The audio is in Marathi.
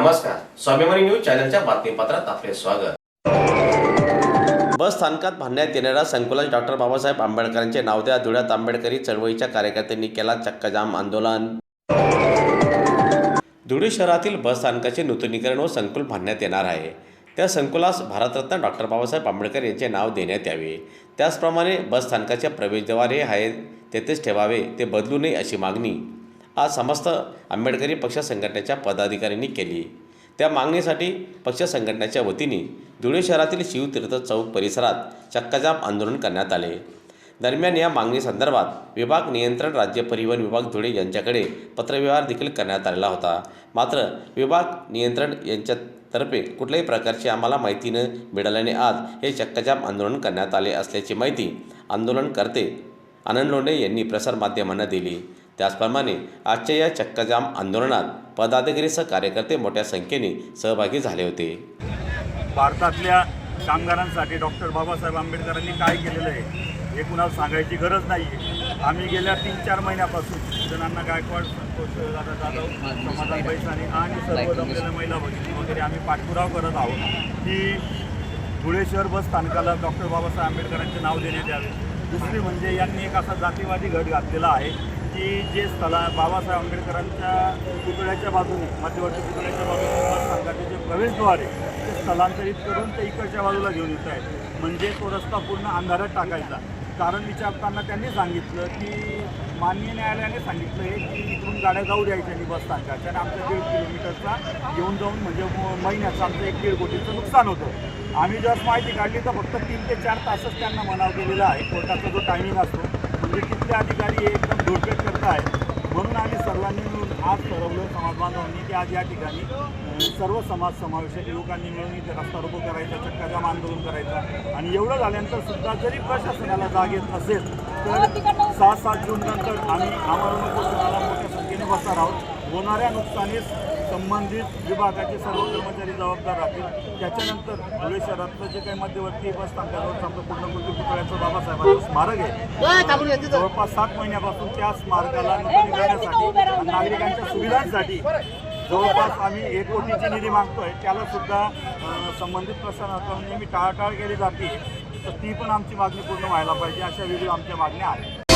नमस्कार स्वाभिमानी न्यूज चॅनलच्या बातमीपत्रात आपले स्वागत. बस स्थानकात बांधण्यात येणाऱ्या संकुलात डॉक्टर बाबासाहेब आंबेडकरांचे नाव द्या धुळ्यात आंबेडकरी चळवळीच्या कार्यकर्त्यांनी केला चक्काजाम आंदोलन. धुळे शहरातील बस स्थानकाचे नूतनीकरण व संकुल बांधण्यात येणार आहे. त्या संकुलास भारतरत्न डॉक्टर बाबासाहेब आंबेडकर यांचे नाव देण्यात यावे. त्याचप्रमाणे बस स्थानकाच्या प्रवेशद्वार हे तेथेच ठेवावे ते बदलू नये अशी मागणी. आज समस्त आंबेडकरी पक्ष संघटनेच्या पदाधिकाऱ्यांनी केली. त्या मागणीसाठी पक्ष संघटनेच्या वतीने धुळे शहरातील शिवतीर्थ चौक परिसरात चक्काजाम आंदोलन करण्यात आले. दरम्यान या मागणीसंदर्भात विभाग नियंत्रण राज्य परिवहन विभाग धुळे यांच्याकडे पत्रव्यवहार देखील करण्यात आलेला होता. मात्र विभाग नियंत्रण यांच्यातर्फे कुठल्याही प्रकारची आम्हाला माहिती न मिळाल्याने आज हे चक्काजाम आंदोलन करण्यात आले असल्याची माहिती आंदोलनकर्ते आनंद लोंढे यांनी प्रसारमाध्यमांना दिली. त्याचप्रमाणे आजच्या या चक्काजाम आंदोलनात पदाधिकारीसह कार्यकर्ते मोठ्या संख्येने सहभागी झाले होते. भारतातल्या कामगारांसाठी डॉक्टर बाबासाहेब आंबेडकरांनी काय केलेलं आहे हे कुणाला सांगायची गरज नाही आहे आम्ही गेल्या तीन चार महिन्यापासून जणांना गायकवाड संतोष दादा जाधव समाधान बैसाणी आणि सर्व जमलेल्या महिला भगिनी वगैरे आम्ही पाठपुरावा करत आहोत की धुळे शहर बस स्थानकाला डॉक्टर बाबासाहेब आंबेडकरांचे नाव देण्यात यावे. दुसरी म्हणजे यांनी एक असा जातीवादी गट घातलेला आहे की जे स्थला बाबासाहेब आंबेडकरांच्या पुतळ्याच्या बाजूने मध्यवर्ती पुतळ्याच्या बाजूने संघाचे जे प्रवेशद्वार आहे ते स्थलांतरित करून ते इकडच्या बाजूला घेऊन येत आहेत. म्हणजे तो रस्ता पूर्ण अंधारात टाकायचा. कारण विचारताना त्यांनी सांगितलं की माननीय न्यायालयाने सांगितलं आहे की इथून गाड्या जाऊ द्यायच्या आणि बस स्थानकाच्या आणि आमच्या दीड किलोमीटरचा येऊन जाऊन म्हणजे म- महिन्याचं आमचं एक दीड कोटीचं नुकसान होतं. आम्ही जर माहिती काढली तर फक्त तीन ते चार तासच त्यांना मनाव केलेला आहे. कोर्टाचा जो टायमिंग असतो ब्रिटिशचे अधिकारी हे एकदम धोरपेट करत आहेत म्हणून आम्ही सर्वांनी मिळून आज ठरवलं समाज बांधवांनी की आज या ठिकाणी सर्व समाज समावेशक युवकांनी मिळून इथे रस्ता रोको करायचा चक्काजाम आंदोलन करायचा. आणि एवढं झाल्यानंतर सुद्धा जरी प्रशासनाला जाग येत असेल तर सहा सात जून नंतर आम्ही आम्हाला उपोषणाला मोठ्या संख्येने बसणार आहोत. होणाऱ्या नुकसानीस संबंधित विभागाचे सर्व कर्मचारी जबाबदार राहतील. त्याच्यानंतर धुळे शहरातलं जे काही मध्यवर्ती बस स्थानकावर आमचं पूर्णकृती पुतळ्याचं बाबासाहेबांचं स्मारक आहे. जवळपास सात महिन्यापासून त्या स्मारकाला नूतनीकरणासाठी नागरिकांच्या सुविधांसाठी जवळपास आम्ही एक कोटीची निधी मागतोय. त्याला सुद्धा अं, संबंधित प्रशासनाकडून नेहमी टाळाटाळ केली जाते. तर ती पण आमची मागणी पूर्ण व्हायला पाहिजे अशा विविध आमच्या मागण्या आहेत.